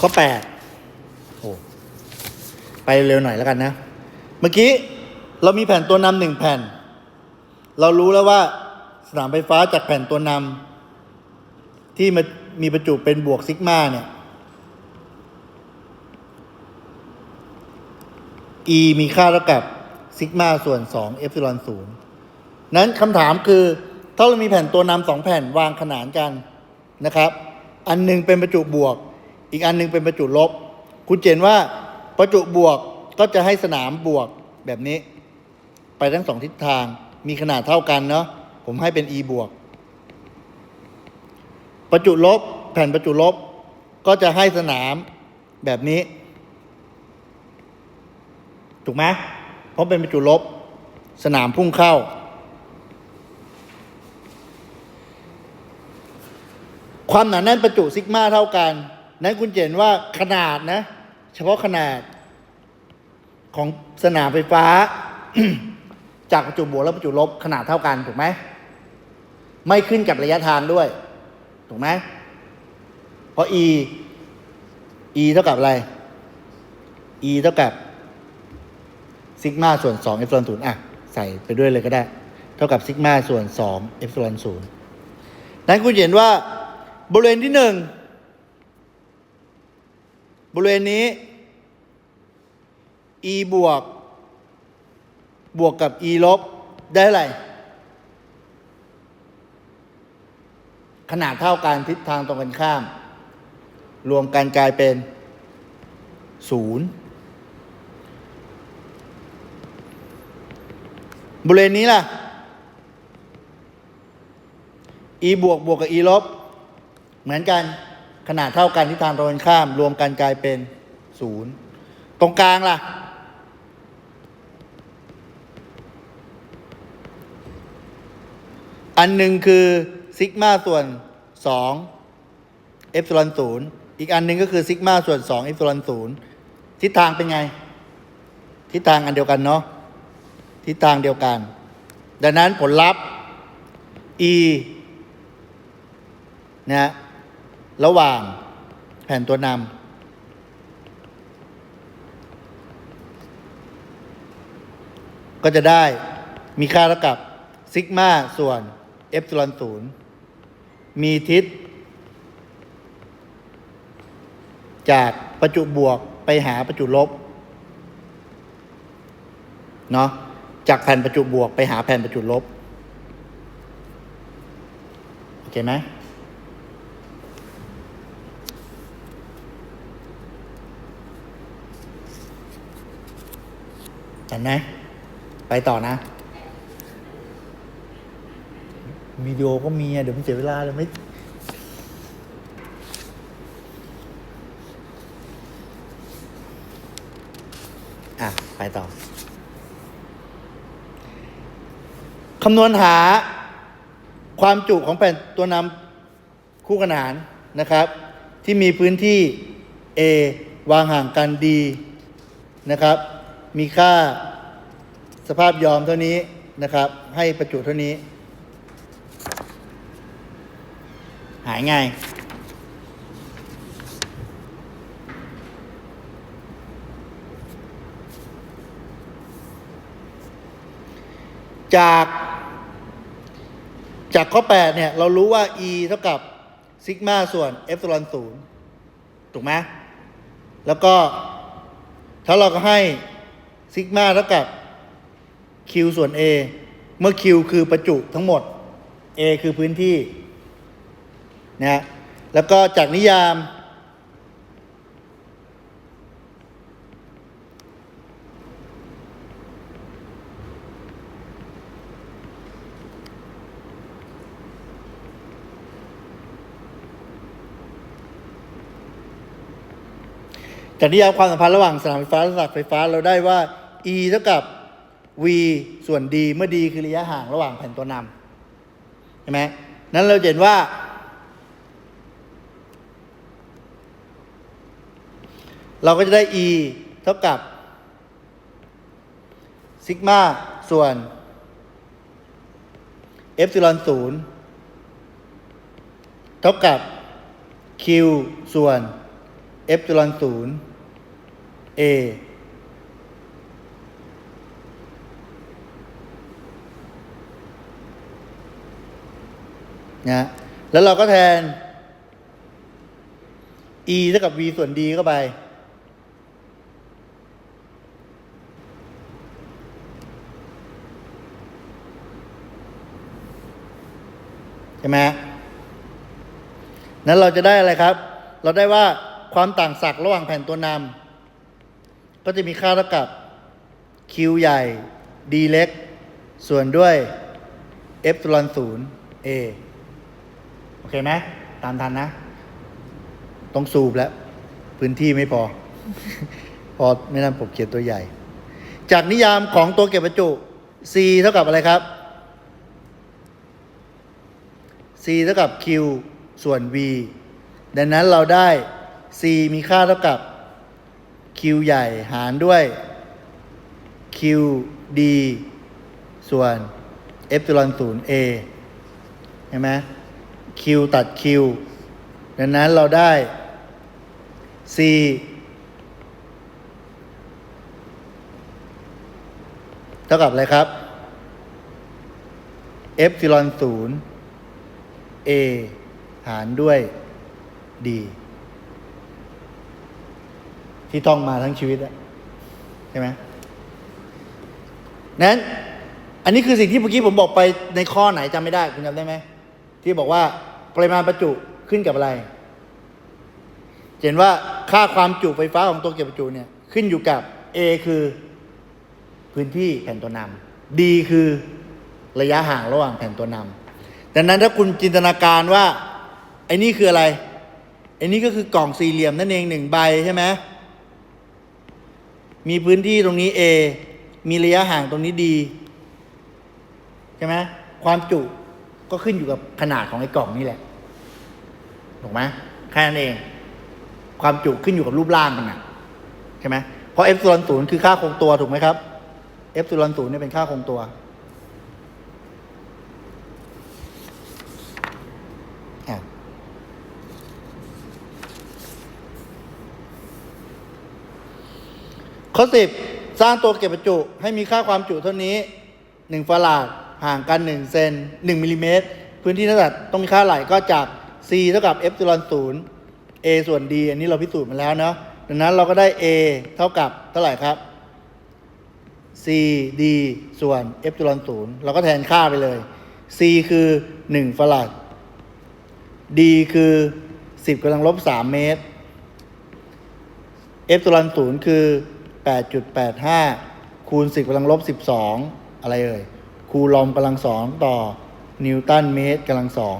ข้อแปดโอ้ไปเร็วหน่อยแล้วกันนะ เมื่อกี้เรามีแผ่นตัวนำหนึ่งแผ่น เรารู้แล้วว่าสนามไฟฟ้าจากแผ่นตัวนำที่มันมีประจุเป็นบวกซิกมาเนี่ย E มีค่าเท่ากับซิกมาส่วน2เอฟซิลอนศูนย์นั้นคำถามคือ ถ้าเรามีแผ่นตัวนำสองแผ่นวางขนานกันนะครับ อันหนึงเป็นประจุบวก อีกอันหนึงเป็นประจุลบ คุณเจนว่าประจุบวกก็จะให้สนามบวกแบบนี้ ไปทั้งสองทิศทางมีขนาดเท่ากันเนาะผมให้เป็น e บวก ประจุลบ แผ่นประจุลบ ก็จะให้สนามแบบนี้ ถูกไหมเพราะเป็นประจุลบ สนามพุ่งเข้า ความหนาแน่นประจุซิกมาเท่ากัน นั้นคุณเจนว่าขนาดนะ เฉพาะขนาดของสนามไฟฟ้า จากประจุบวกและประจุลบขนาดเท่ากันถูกไหมไม่ขึ้นกับระยะทางด้วย ถูกไหมเพราะ e e เท่ากับอะไร e เท่ากับซิกมาส่วน2เอฟซอนศูนย์อะ ใส่ไปด้วยเลยก็ได้ เท่ากับซิกมาส่วน2เอฟซอนศูนย์นั้นคุณเห็นว่าบริเวณที่หนึ่ง บริเวณนี้ e บวก บวกกับ e ลบ ได้เท่าไหร่ขนาดเท่ากันทิศทางตรงกันข้าม รวมกันกลายเป็นศูนย์บริเวณนี้ล่ะ e บวกบวกกับ e ลบ เหมือนกัน ขนาดเท่ากันทิศทางตรงกันข้าม รวมกันกลายเป็นศูนย์ตรงกลางล่ะ อันหนึ่งคือซิกมาส่วน2เอฟซิลอนศูนย์อีกอันหนึ่งก็คือซิกมาส่วน2เอฟซิลอนศูนย์ทิศทางเป็นไง ทิศทางอันเดียวกันเนาะทิศทางเดียวกัน ดังนั้นผลลัพธ์ e นะ ระหว่างแผ่นตัวนำก็จะได้มีค่าเท่ากับซิกมาส่วนเอฟซิลอนศูนย์มีทิศ จากประจุบวกไปหาประจุลบเนาะจากแผ่นประจุบวกไปหาแผ่นประจุลบ โอเคไหม ห็นไหมไปต่อนะวิดีโอก็มีอะเดี๋ยวมันเสียเวลาเลยไม่อะ ไปต่อ คำนวณหาความจุของแผ่นตัวนำคู่ขนานนะครับ ที่มีพื้นที่ A วางห่างกัน D นะครับ มีค่าสภาพยอมเท่านี้นะครับ ให้ประจุเท่านี้ หายง่ายจาก จากข้อ 8 เนี่ย เรารู้ว่า e เท่ากับซิกมาส่วนเอฟซลอนศูนย์ถูกไหมแล้วก็ ถ้าเราก็ให้ ซิกมาเท่ากับ q ส่วน a เมื่อ q คือประจุทั้งหมด a คือพื้นที่นะฮะแล้วก็จากนิยาม จากนิยามความสัมพันธ์ระหว่างสนามไฟฟ้าและสลักไฟฟ้าเราได้ว่า e เท่ากับ v ส่วน d เมื่อ d คือระยะห่างระหว่างแผ่นตัวนำใช่ไหมนั้นเราเห็นว่า เราก็จะได้ e เท่ากับซิกมาส่วนเอฟซิลอนศูนย์เท่ากับ q ส่วนเอฟซิลอนศูนย์ A นะแล้วเราก็แทน e เท่ากับ v ส่วน d เข้าไป ใช่ไหมนั้นเราจะได้อะไรครับ เราได้ว่าความต่างศักย์ระหว่างแผ่นตัวนำก็จะมีค่าเท่ากับ q ใหญ่ d เล็ก ส่วนด้วย f ตลอนศูนย์ a โอเคไหมตามทันนะ ต้องสูบแล้ว พื้นที่ไม่พอ พอไม่นั้นผมเขียนตัวใหญ่ จากนิยามของตัวเก็บประจุ c เท่ากับอะไรครับ c เท่ากับ q ส่วน v ดังนั้นเราได้ c มีค่าเท่ากับ q ใหญ่หารด้วย q d ส่วน e p s i l o n 0 a เห็นไหม q ตัด q ดังนั้นเราได้ c เท่ากับอะไรครับ e p s i l o n 0 a หารด้วย d ที่ท่องมาทั้งชีวิตใช่ไหมนั้น อันนี้คือสิ่งที่เมื่อกี้ผมบอกไปในข้อไหนจำไม่ได้ คุณจำได้ไหม ที่บอกว่าปริมาณประจุขึ้นกับอะไร เห็นว่าค่าความจุไฟฟ้าของตัวเก็บประจุเนี่ยขึ้นอยู่กับ A คือพื้นที่แผ่นตัวนำ D คือระยะห่างระหว่างแผ่นตัวนำดังนั้นถ้าคุณจินตนาการว่าไอ้นี่คืออะไรไอ้นี่ก็คือกล่องสี่เหลี่ยมนั่นเองหนึ่งใบใช่ไหมมีพื้นที่ตรงนี้ A มีระยะห่างตรงนี้ D ใช่ไหมความจุ ก็ขึ้นอยู่กับขนาดของไอ้กล่องนี่แหละถูกไหมแค่นั้นเอง ความจุขึ้นอยู่กับรูปร่างมันนะใช่ไหมเพราะ f ส่วนศูนย์คือค่าคงตัวถูกไหมครับ f ส่วนศูนย์เนี่ยเป็นค่าคงตัวข้อสิบสร้างตัวเก็บประจุให้มีค่าความจุเท่านี้หนึ่งฟาราด ห่างกันหนึ่งเซนหนึ่งมิลลิเมตรพื้นที่หน้าตัดต้องมีค่าไหลก็จาก c เท่ากับ f ส่วนศูนย์ a ส่วน d อันนี้เราพิสูจน์มาแล้วเนาะดังนั้นเราก็ได้ a เท่ากับเท่าไหร่ครับ c d ส่วน f ส่วนศูนย์เราก็แทนค่าไปเลย c คือ 1ฟาราด d คือ 10กำลังลบ3เมตร f ส่วนศูนย์คือ 8.85 คูณ 10กำลังลบ 12 อะไรเอ่ย คูลอมกำลังสองต่อนิวตันเมตรกำลังสอง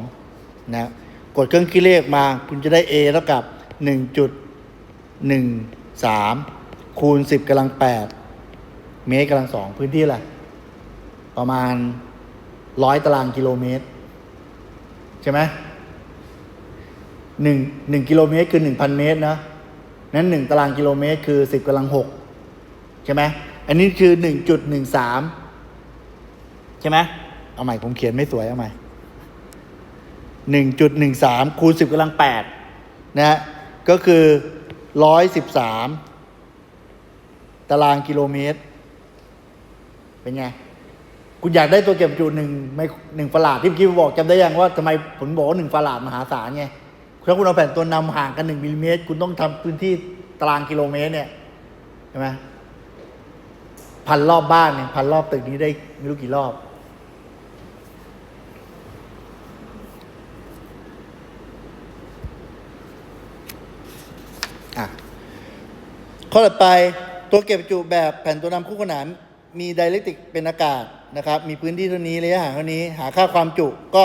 นะกดเครื่องคิดเลขมาคุณจะได้ A เท่ากับ 1.13 คูณ 10กำลัง 8 เมตรกำลังสองพื้นที่อะไรประมาณ 100 ตารางกิโลเมตร ใช่ไหมหนึ่งหนึ่งกิโลเมตรคือ1,000เมตรนะนั้น1ตารางกิโลเมตรคือ10กำลัง6ใช่ไหมอันนี้คือ1.13ใช่ไหมเอาใหม่ผมเขียนไม่สวยเอาใหม่หนึ่งจุดหนึ่งสามคูณสิบกำลังแปดนะฮะก็คือร้อยสิบสามตารางกิโลเมตร เป็นไง คุณอยากได้ตัวเก็บจุหนึ่งไม่หนึ่งฟาราดที่เมื่อกี้บอกจำได้ยังว่าทำไมผมบอกว่าหนึ่งฟาราดมหาศาลไงถ้าคุณเอาแผ่นตัวนำห่างกันหนึ่งมิลลิเมตร คุณต้องทำพื้นที่ตารางกิโลเมตร เนี่ยใช่ไหมพันรอบบ้านเนี่ยพันรอบตึกนี้ได้ไม่รู้กี่รอบ อะข้อต่อไปตัวเก็บจุแบบแผ่นตัวนำคู่ขนานมีไดเรกติกเป็นอากาศนะครับ มีพื้นที่เท่านี้ระยะห่างเท่านี้ หาค่าความจุก็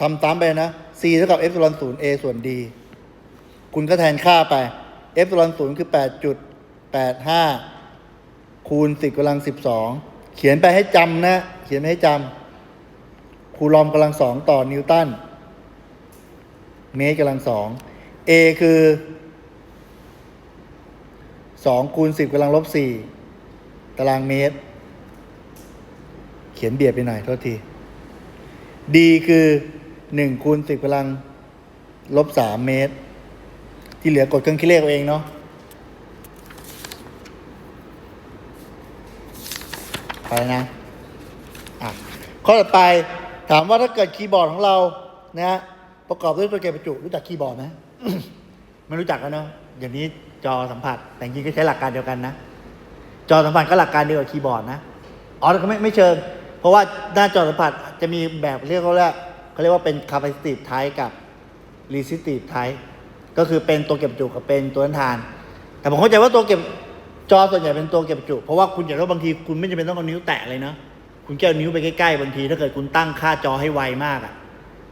ทำตามไปนะ c เท่ากับ f ส่วนศูนย์ a ส่วน d คุณก็แทนค่าไป f ส่วนศูนย์คือ 8.85 คูณ 10กำลัง 12 เขียนไปให้จำนะ เขียนไปให้จำคูลอมกำลังสองต่อนิวตัน เมตรกำลังสอง a คือ สองคูณสิบกำลังลบสี่ตารางเมตร เขียนเบียดไปหน่อยโทษที d คือหนึ่งคูณสิบกำลังลบสามเมตร ที่เหลือกดเครื่องคิดเลขเอาเองเนาะไปนะอะข้อต่อไปถามว่าถ้าเกิดคีย์บอร์ดของเรานะประกอบด้วยตัวเกมประจุรู้จักคีย์บอร์ดไหมไม่รู้จักกันเนาะอย่างนี้ จอสัมผัส แต่จริงก็ใช้หลักการเดียวกันนะ จอสัมผัสก็หลักการเดียวกับคีย์บอร์ดนะอ๋อแต่ก็ไม่ไม่เชิง เพราะว่าหน้าจอสัมผัสจะมีแบบเรียกว่าเขาเรียกว่าเป็น capacitive type กับ resistive type ก็คือเป็นตัวเก็บจุกับเป็นตัวต้นทาน แต่ผมเข้าใจว่าตัวเก็บจอส่วนใหญ่เป็นตัวเก็บจุ เพราะว่าคุณอย่างว่าบางทีคุณไม่จำเป็นต้องเอานิ้วแตะเลยเนาะคุณแค่เอานิ้วไปใกล้ๆบางที ถ้าเกิดคุณตั้งค่าจอให้ไวมากอะ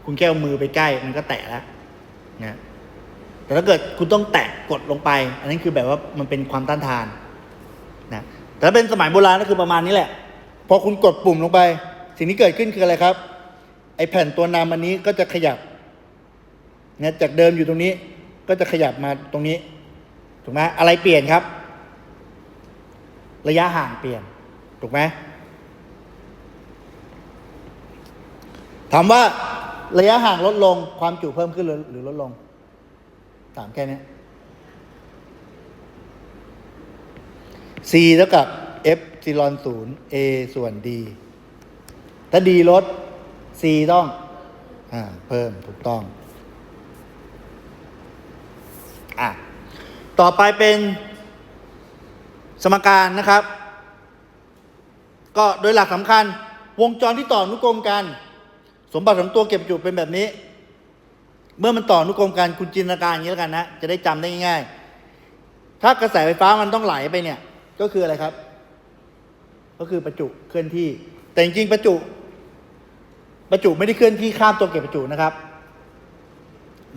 คุณแค่เอามือไปใกล้มันก็แตะแล้วนะ แต่ถ้าเกิดคุณต้องแตะกดลงไป อันนั้นคือแบบว่ามันเป็นความต้านทานนะแต่ถ้าเป็นสมัยโบราณก็คือประมาณนี้แหละ พอคุณกดปุ่มลงไป สิ่งที่เกิดขึ้นคืออะไรครับ ไอแผ่นตัวนำอันนี้ก็จะขยับนะจากเดิมอยู่ตรงนี้ ก็จะขยับมาตรงนี้ ถูกไหมอะไรเปลี่ยนครับ ระยะห่างเปลี่ยน ถูกไหมถามว่าระยะห่างลดลงความจุเพิ่มขึ้นหรือลดลง ถามแค่นี้ c เท่ากับ f ซีลอนศูนย์ a ส่วน d ถ้า d ลด c ต้องอ่าเพิ่มถูกต้องอะต่อไปเป็นสมการนะครับ ก็โดยหลักสำคัญ วงจรที่ต่ออนุกรมกัน สมบัติของตัวเก็บจุเป็นแบบนี้ เมื่อมันต่ออนุกรมกันคุณจินตนาการอย่างนี้แล้วกันนะจะได้จำได้ง่ายๆถ้ากระแสไฟฟ้ามันต้องไหลไปเนี่ย ก็คืออะไรครับ ก็คือประจุเคลื่อนที่ แต่จริงๆประจุ ประจุไม่ได้เคลื่อนที่ข้ามตัวเก็บประจุนะครับ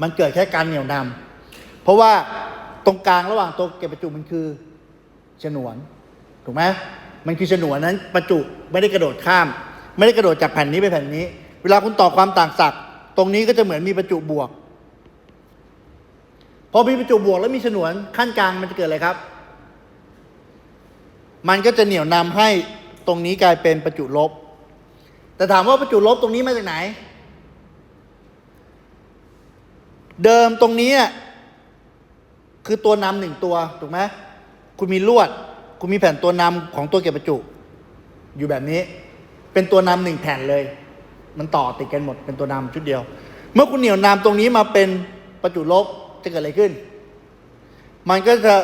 มันเกิดแค่การเหนี่ยวนำเพราะว่าตรงกลางระหว่างตัวเก็บประจุมันคือฉนวนถูกไหมมันคือฉนวนนั้นประจุไม่ได้กระโดดข้าม ไม่ได้กระโดดจากแผ่นนี้ไปแผ่นนี้ เวลาคุณต่อความต่างศักย์ ตรงนี้ก็จะเหมือนมีประจุบวก พอมีประจุบวกแล้วมีฉนวนขั้นกลางมันจะเกิดอะไรครับ มันก็จะเหนี่ยวนำให้ตรงนี้กลายเป็นประจุลบ แต่ถามว่าประจุลบตรงนี้มาจากไหน เดิมตรงนี้คือตัวนำหนึ่งตัวถูกไหมคุณมีลวด คุณมีแผ่นตัวนำของตัวเก็บประจุ อยู่แบบนี้ เป็นตัวนำหนึ่งแผ่นเลย มันต่อติดกันหมดเป็นตัวนำชุดเดียว เมื่อคุณเหนี่ยวนำตรงนี้มาเป็นประจุลบจะเกิดอะไรขึ้น มันก็จะ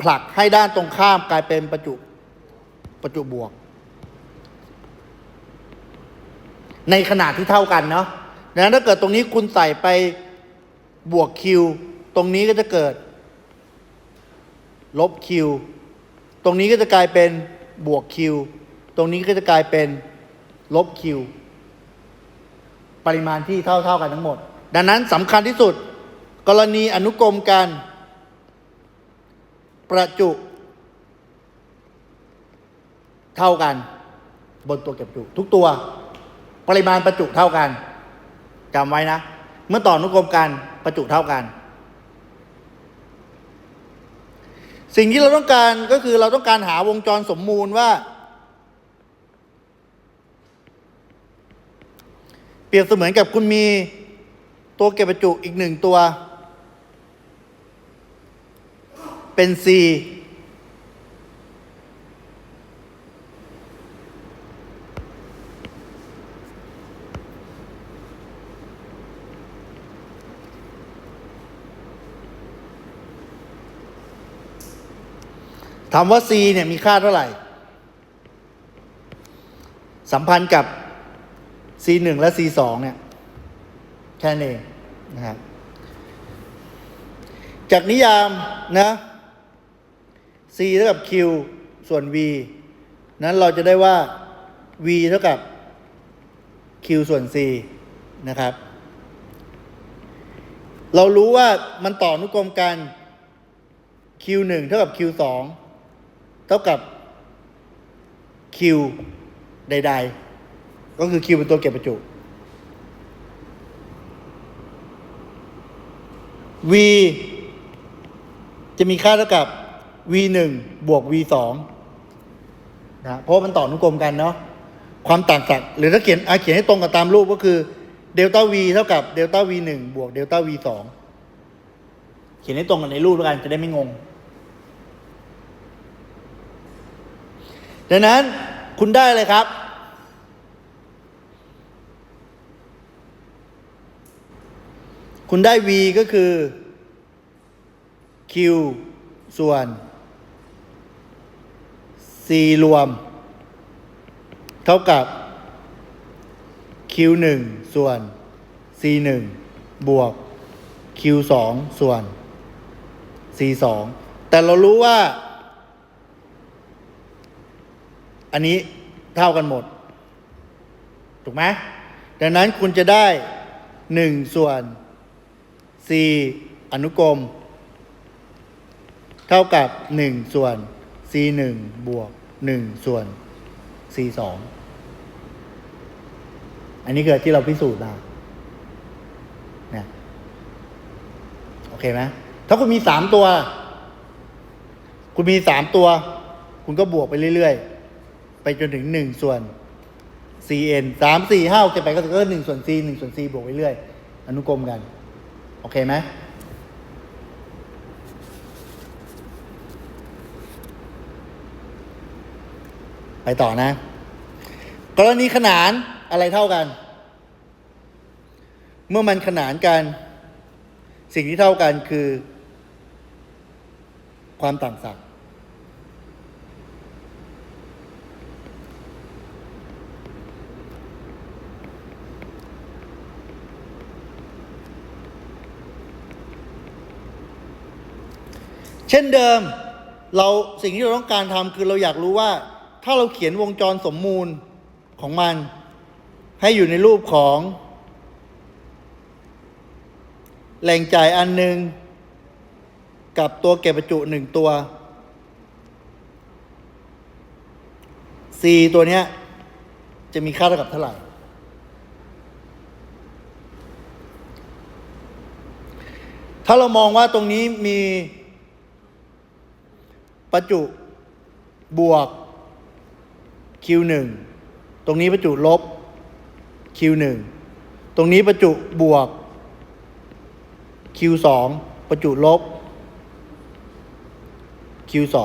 ผลักให้ด้านตรงข้ามกลายเป็นประจุประจุบวก ในขนาดที่เท่ากันเนาะดังนั้นถ้าเกิดตรงนี้คุณใส่ไปบวกคิวตรงนี้ก็จะเกิด ลบคิวตรงนี้ก็จะกลายเป็นบวกคิวตรงนี้ก็จะกลายเป็นลบคิว ปริมาณที่เท่าเท่ากันทั้งหมด ดังนั้นสำคัญที่สุด กรณีอนุกรมการ ประจุ เท่ากัน บนตัวเก็บจุ ทุกตัว ปริมาณประจุเท่ากันจำไว้นะ เมื่อต่ออนุกรมการประจุเท่ากัน สิ่งที่เราต้องการก็คือเราต้องการหาวงจรสมมูลว่า เปรียบเสมือนกับคุณมีตัวเก็บประจุอีกหนึ่งตัว เป็น C ถามว่า C เนี่ยมีค่าเท่าไหร่ สัมพันธ์กับ C 1 และ C 2 เนี่ย แค่นั้นเองนะครับจากนิยามนะ C เท่ากับ Q ส่วน V นั้นเราจะได้ว่า V เท่ากับ Q ส่วน C นะครับ เรารู้ว่ามันต่ออนุกรมกัน Q 1เท่ากับ Q 2เท่ากับ Q ใด ๆ ก็คือ Q เป็นตัวเก็บประจุ V จะมีค่าเท่ากับ V 1บวก V 2นะเพราะมันต่อนุกรมกันเนาะความต่างศักย์หรือถ้าเขียนอะเขียนให้ตรงกับตามรูปก็คือเดลต้า V เท่ากับเดลต้า V 1บวกเดลต้า V 2เขียนให้ตรงกับในรูปแล้วกันจะได้ไม่งง ดังนั้นคุณได้เลยครับ คุณได้ v ก็คือ q ส่วน c รวม เท่ากับ q 1ส่วน c 1บวก q 2ส่วน c 2แต่เรารู้ว่า อันนี้เท่ากันหมด ถูกไหมดังนั้นคุณจะได้ 1 ส่วน อนุกรม เท่ากับ 1 ส่วน c 1บวก 1 ส่วน c 2อันนี้คือที่เราพิสูจน์มาเนี่ยโอเคไหมถ้าคุณมีสามตัว คุณมีสามตัว คุณก็บวกไปเรื่อยๆ ไปจนถึงหนึ่งส่วน cn สามสี่ห้าเจ็ดแปดก็ก็หนึ่งส่วน c หนึ่งส่วน c บวกไปเรื่อยอนุกรมกัน โอเคไหมไปต่อนะ กรณีขนานอะไรเท่ากัน เมื่อมันขนานกัน สิ่งที่เท่ากันคือ ความต่างศักย์ เช่นเดิมเราสิ่งที่เราต้องการทำคือเราอยากรู้ว่า ถ้าเราเขียนวงจรสมมูลของมัน ให้อยู่ในรูปของ แหล่งจ่ายอันหนึ่งกับตัวเก็บประจุหนึ่งตัว C ตัวเนี้ย จะมีค่าเท่ากับเท่าไหร่ ถ้าเรามองว่าตรงนี้มี ประจุบวก Q1 ตรงนี้ประจุลบ Q1 ตรงนี้ประจุบวก Q2 ประจุลบ Q2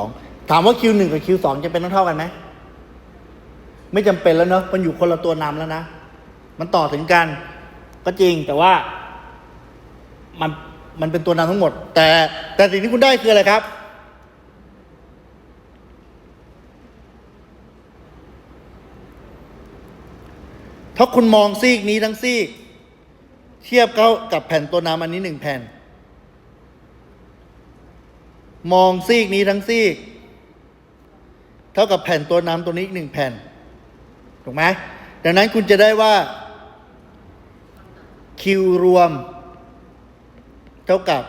ถามว่า Q1 กับ Q2 จะเป็นต้องเท่ากันไหม ไม่จำเป็นแล้วเนอะมันอยู่คนละตัวนำแล้วนะ มันต่อถึงกัน ก็จริงแต่ว่า มันมันเป็นตัวนำทั้งหมด แต่แต่สิ่งที่คุณได้คืออะไรครับ ถ้าคุณมองซีกนี้ทั้งซีก เทียบเข้ากับแผ่นตัวน้ำอันนี้หนึ่งแผ่น มองซีกนี้ทั้งซีก เท่ากับแผ่นตัวน้ำตัวนี้อีกหนึ่งแผ่น ถูกไหมดังนั้นคุณจะได้ว่า Q รวม เท่ากับ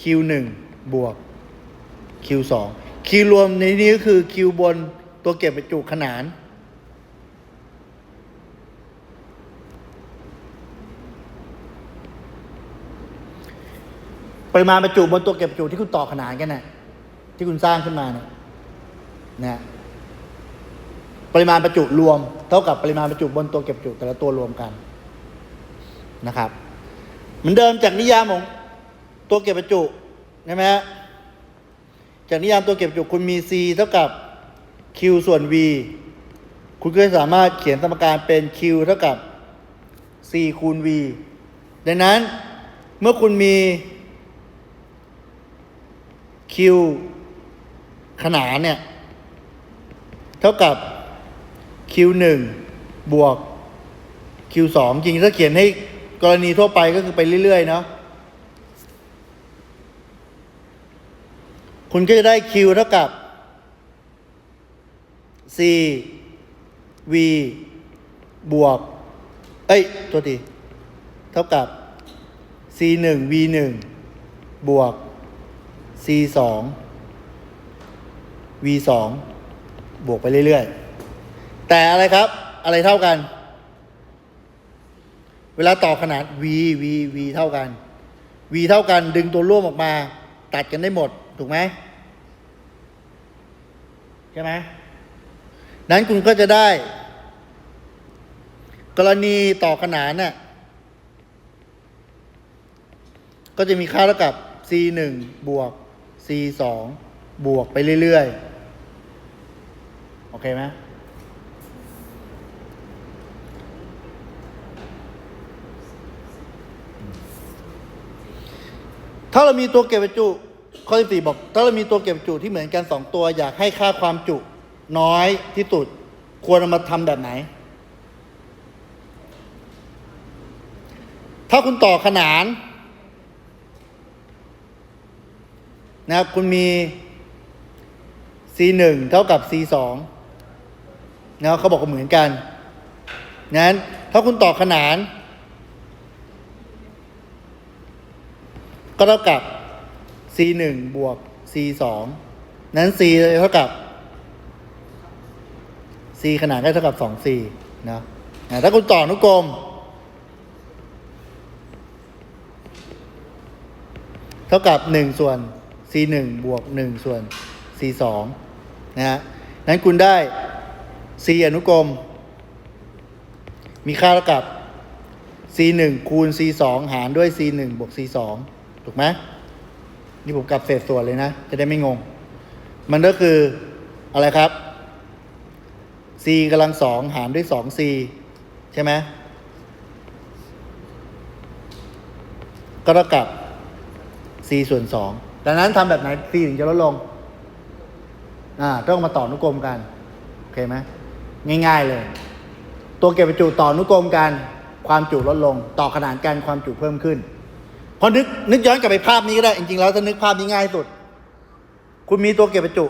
Q 1บวก Q 2 Q รวมในนี้ก็คือ Q บนตัวเก็บประจุขนาน ปริมาณประจุบนตัวเก็บประจุที่คุณต่อขนานกันน่ะที่คุณสร้างขึ้นมาเนี่ยนะปริมาณประจุรวม เท่ากับปริมาณประจุบนตัวเก็บประจุแต่ละตัวรวมกันนะครับเหมือนเดิมจากนิยามของตัวเก็บประจุใช่ไหมฮะจากนิยามตัวเก็บประจุคุณมี C เท่ากับ Q ส่วน V คุณก็สามารถเขียนสมการเป็น Q เท่ากับ C คูณ V ดังนั้นเมื่อคุณมี Q ขนานเนี่ย เท่ากับ Q 1 บวก Q 2 จริงถ้าเขียนให้กรณีทั่วไปก็คือไปเรื่อย ๆ เนาะคุณก็จะได้ Q เท่ากับ C V บวก เอ้ย ตัวทีเท่ากับ C 1 V 1บวก C 2 V 2บวกไปเรื่อยๆ แต่อะไรครับ อะไรเท่ากัน เวลาต่อขนาด V V V เท่ากัน V เท่ากันดึงตัวร่วมออกมา ตัดกันได้หมด ถูกไหมใช่ไหมนั้นคุณก็จะได้ กรณีต่อขนานน่ะก็จะมีค่าเท่ากับ c 1บวก c 2บวกไปเรื่อยๆ โอเคไหมถ้าเรามีตัวเก็บบรรจุข้อที่สี่บอก ถ้าเรามีตัวเก็บบรรจุที่เหมือนกันสองตัวอยากให้ค่าความจุน้อยที่สุด ควรเอามาทำแบบไหน ถ้าคุณต่อขนาน นะครับคุณมี c 1 เท่ากับ c 2 นะเขาบอกว่าเหมือนกันนั้นถ้าคุณต่อขนาน ก็เท่ากับ c 1 บวก c 2 นั้น c เท่ากับ c ขนานก็เท่ากับ 2 c นะนะถ้าคุณต่ออนุกรม เท่ากับ 1 ส่วน c 1บวก1ส่วน c 2นะฮะนั้นคุณได้ c อนุกรม มีค่าเท่ากับ c 1คูณ c 2หารด้วย c 1บวก c 2ถูกไหมนี่ผมกลับเศษส่วนเลยนะ จะได้ไม่งง มันก็คืออะไรครับ c กำลังสองหารด้วย 2c ใช่ไหมก็เท่ากับ c ส่วนสอง ดังนั้นทำแบบไหน c ถึงจะลดลง อ่า ต้องมาต่อนุกรมกัน โอเคไหมง่ายๆเลย ตัวเก็บบรรจุต่อนุกรมกัน ความจุลดลง ต่อขนานกันความจุเพิ่มขึ้นพอนึกนึกย้อนกลับไปภาพนี้ก็ได้ จริงๆแล้วถ้านึกภาพนี้ง่ายสุด คุณมีตัวเก็บบรรจุ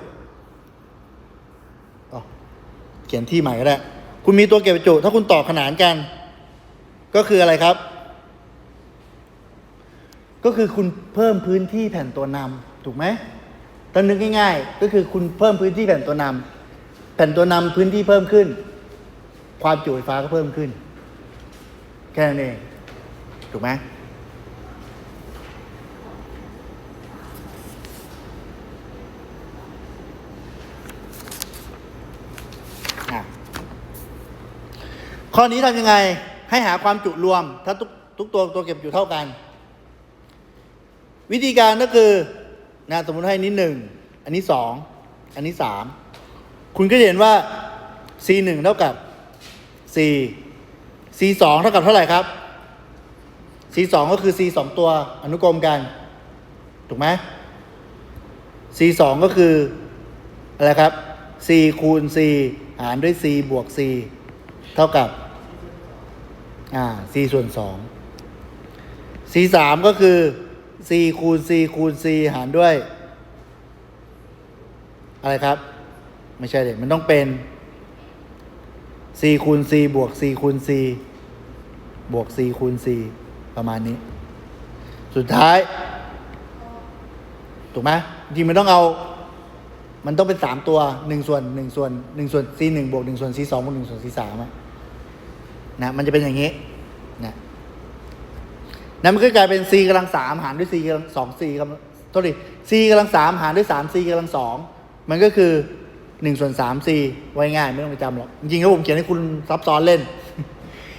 เขียนที่ใหม่ก็ได้ คุณมีตัวเก็บบรรจุ ถ้าคุณต่อขนานกัน ก็คืออะไรครับ ก็คือคุณเพิ่มพื้นที่แผ่นตัวนำถูกไหมถ้านึกง่ายๆ ก็คือคุณเพิ่มพื้นที่แผ่นตัวนำแผ่นตัวนำพื้นที่เพิ่มขึ้น ความจุไฟฟ้าก็เพิ่มขึ้น แค่นั้นเอง ถูกไหมข้อนี้ทำยังไงให้หาความจุรวม ถ้าทุกทุกตัวตัวเก็บอยู่เท่ากัน วิธีการก็คือนะสมมติให้นี้หนึ่งอันนี้สองอันนี้สามคุณก็จะเห็นว่า c หนึ่งเท่ากับ c c สองเท่ากับเท่าไหร่ครับ c สองก็คือ c สองตัวอนุกรมกัน ถูกไหม c สองก็คืออะไรครับ c คูณ c หารด้วย c บวก c เท่ากับอ่า c ส่วนสอง c สามก็คือ c คูณ c คูณ c หารด้วย อะไรครับ ไม่ใช่เด็กมันต้องเป็น c คูณ c บวก c คูณ c บวก c คูณ c ประมาณนี้ สุดท้าย ถูกไหมจริงมันต้องเอา มันต้องเป็นสามตัวหนึ่งส่วนหนึ่งส่วนหนึ่งส่วน c หนึ่งบวกหนึ่งส่วน c สองบวกหนึ่งส่วน c สามนะ มันจะเป็นอย่างนี้ นะ นั่นมันก็กลายเป็น c กำลังสามหารด้วย c กำลังสอง c กำลังโทษดิ c กำลังสามหารด้วยสาม c กำลังสองมันก็คือหนึ่งส่วนสาม c ไว้ง่ายไม่ต้องไปจำหรอกจริงๆแล้วผมเขียนให้คุณซับซ้อนเล่น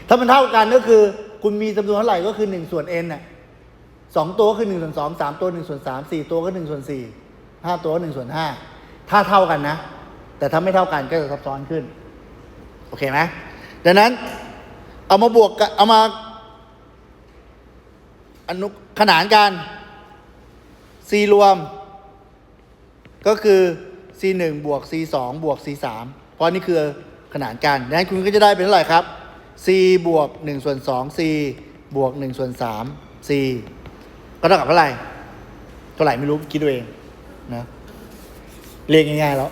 ถ้ามันเท่ากันก็คือ คุณมีจำนวนเท่าไหร่ก็คือหนึ่งส่วน n น่ะสองตัวก็คือหนึ่งส่วนสองสามตัวหนึ่งส่วนสามสี่ตัวก็หนึ่งส่วนสี่ห้าตัวก็หนึ่งส่วนห้าถ้าเท่ากันนะ แต่ถ้าไม่เท่ากันก็จะซับซ้อนขึ้น โอเคไหมดังนั้น เอามาบวกกันเอามา อนุขนานกัน c รวม ก็คือ c 1บวก c 2บวก c 3เพราะนี่คือขนานกันดังนั้นคุณก็จะได้เป็นเท่าไหร่ครับ c บวก1ส่วน2 c บวก1ส่วน3 c ก็เท่ากับเท่าไหร่ เท่าไหร่ไม่รู้คิดดูเองนะเรียกง่ายๆแล้ว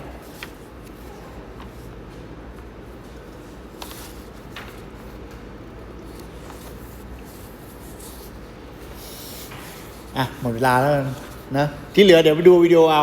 อะหมดเวลาแล้วนะที่เหลือเดี๋ยวไปดูวิดีโอเอา